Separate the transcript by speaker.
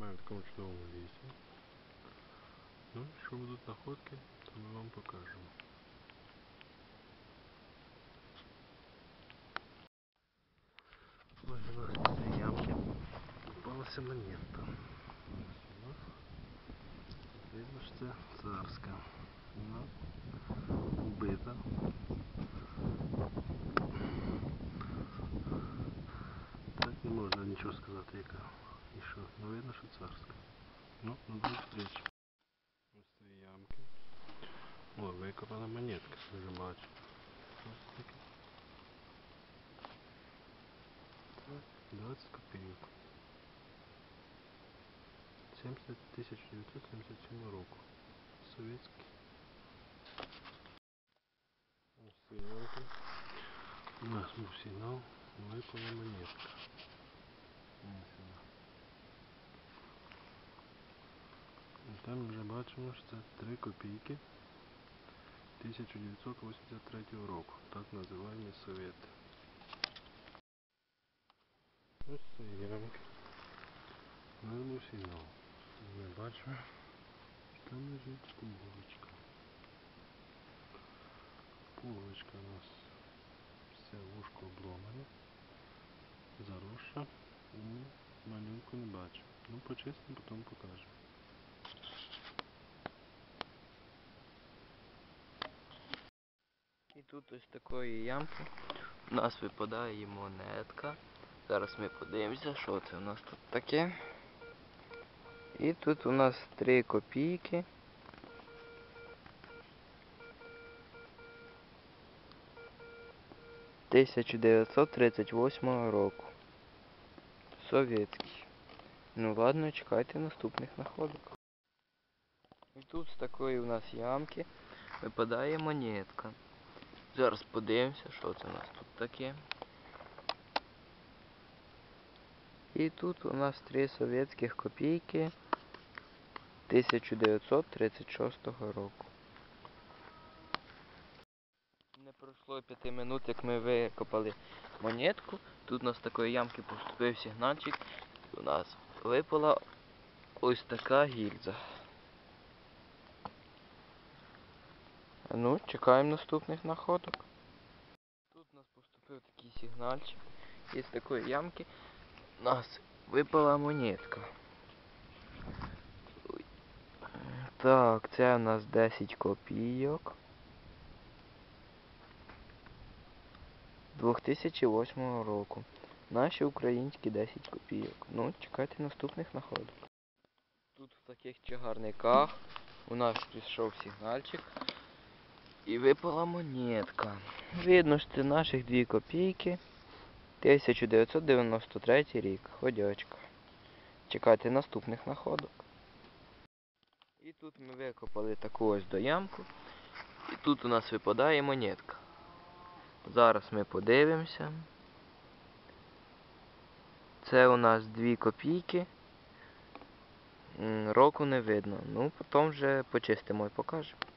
Speaker 1: знімаємо в такому чудовому лісі. Ну, якщо будуть находки, то ми вам покажемо. Ось у нас після ямки попалася монета. Ось вона. Видно, що це царська. Вона вбита. Так не можна нічого сказати, яка. І що? Ну видно, що царська. Ну, на дві встречі. Ось ці ямки. О, викопана монетка, вже бачу. Ось таке. Так, 20 копійок. 70 1977 року. Совєтський. Ось ці ямки. У нас був сигнал, випала монетка. Ось І там вже бачимо, що це 3 копійки 1983 року. Так називаємо совєти. Ось це ямки. У нас сигнал. Ми бачимо, що там лежить пуговичка. Пуговичка у нас все вушко обломане, заросша. Ну, малюнку не бачу. Ну, почистимо, потім покажемо.
Speaker 2: Тут ось такої ямки у нас випадає монетка. Зараз ми подивимося, що це у нас тут таке. І тут у нас 3 копійки. Тисяча дев'ятсот тридцять восьмого року. Совєтський. Ну ладно, чекайте наступних находок. І тут з такої у нас ямки випадає монетка. Зараз подивимося, що це у нас тут таке. І тут у нас три совєтських копійки 1936 року. Не пройшло п'яти минут, як ми викопали монетку. Тут у нас такої ямки поступив сигнальчик. У нас випала ось така гільза. Ну, чекаємо наступних находок. Тут у нас поступив такий сигнальчик. І з такої ямки у нас випала монетка. Так, це у нас 10 копійок. 2008 року. Наші українські 10 копійок. Ну, чекайте наступних находок. Тут в таких чагарниках у нас пішов сигнальчик. І випала монетка. Видно, що це наших 2 копійки. 1993 рік. Ходячка. Чекайте наступних находок. І тут ми викопали таку ось доямку. І тут у нас випадає монетка. Зараз ми подивимося. Це у нас 2 копійки. Року не видно. Ну, потім вже почистимо і покажемо.